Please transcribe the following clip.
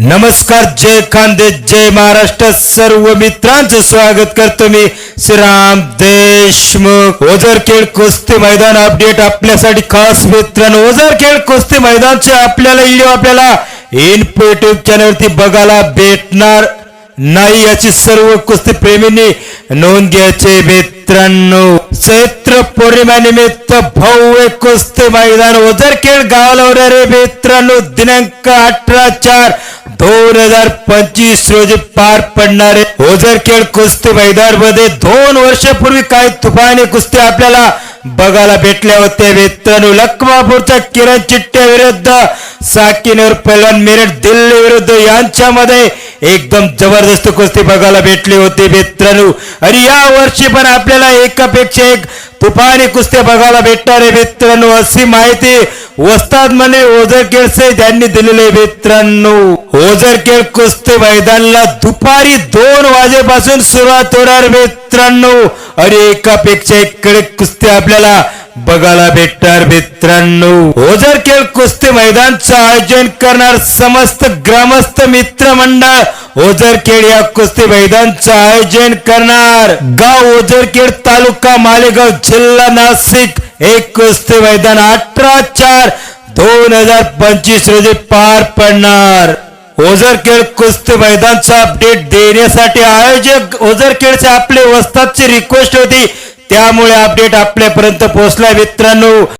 नमस्कार जय खानदे जय महाराष्ट्र. सर्व मित्रांचं स्वागत करतो मी श्रीराम देशमुख. ओझरखेड कुस्ती मैदान अपडेट आपल्यासाठी. खास मित्रांनो ओझरखेड कुस्ती मैदानचे आपल्याला व्हिडिओ आपल्याला युट्यूब चॅनलवरती बघायला भेटणार नाही याची सर्व कुस्ती प्रेमींनी नोंद घ्यायचे मित्रांनो. पौर्णिमेनिमित्त भव्य कुस्ती मैदान ओझरखेड गावाला रे मित्रांनो दिनांक अठरा चार दोन हजार पंचवीस रोजी पार पडणारे ओझरखेड कुस्ती मैदानमध्ये दोन वर्षापूर्वी काही तुफानी कुस्ती आपल्याला बघायला भेटल्या होत्या. मित्रांनो लखमापूरच्या किरण चिट्ट्या विरुद्ध साकिनवर पहिलवान मिरट दिल्ली विरुद्ध यांच्यामध्ये एकदम जबरदस्त कुस्ती बघायला भेटली होती मित्रांनो. आणि या वर्षी पण आपल्याला एकापेक्षा एक तुफानी कुस्त्या बघायला भेटणार आहे मित्रांनो अशी माहिती वस्ताद म्हणे ओझर केळसे त्यांनी दिलेले मित्रांनो. ओझरखेड कुस्ती मैदानला दुपारी दोन वाजेपासून सुरुवात होणार मित्रांनो. आणि एकापेक्षा एक कडक कुस्ती आपल्याला बघायला भेटणार मित्रांनो. ओझरखेड कुस्ती मैदानचं आयोजन करणार समस्त ग्रामस्थ मित्र मंडळ ओझरखेड या कुस्ती मैदानचं आयोजन करणार. गाव ओझरखेड तालुका मालेगाव जिल्हा नाशिक. एक कुस्ती मैदान अठरा चार दोन हजार पंचवीस रोजी पार पडणार. ओझरखेड कुस्ती मैदानचा अपडेट देण्यासाठी आयोजक ओझरखेडचे आपले वस्तादची रिक्वेस्ट होती. त्यामुळे अपडेट आपल्यापर्यंत पोहोचला मित्रांनो.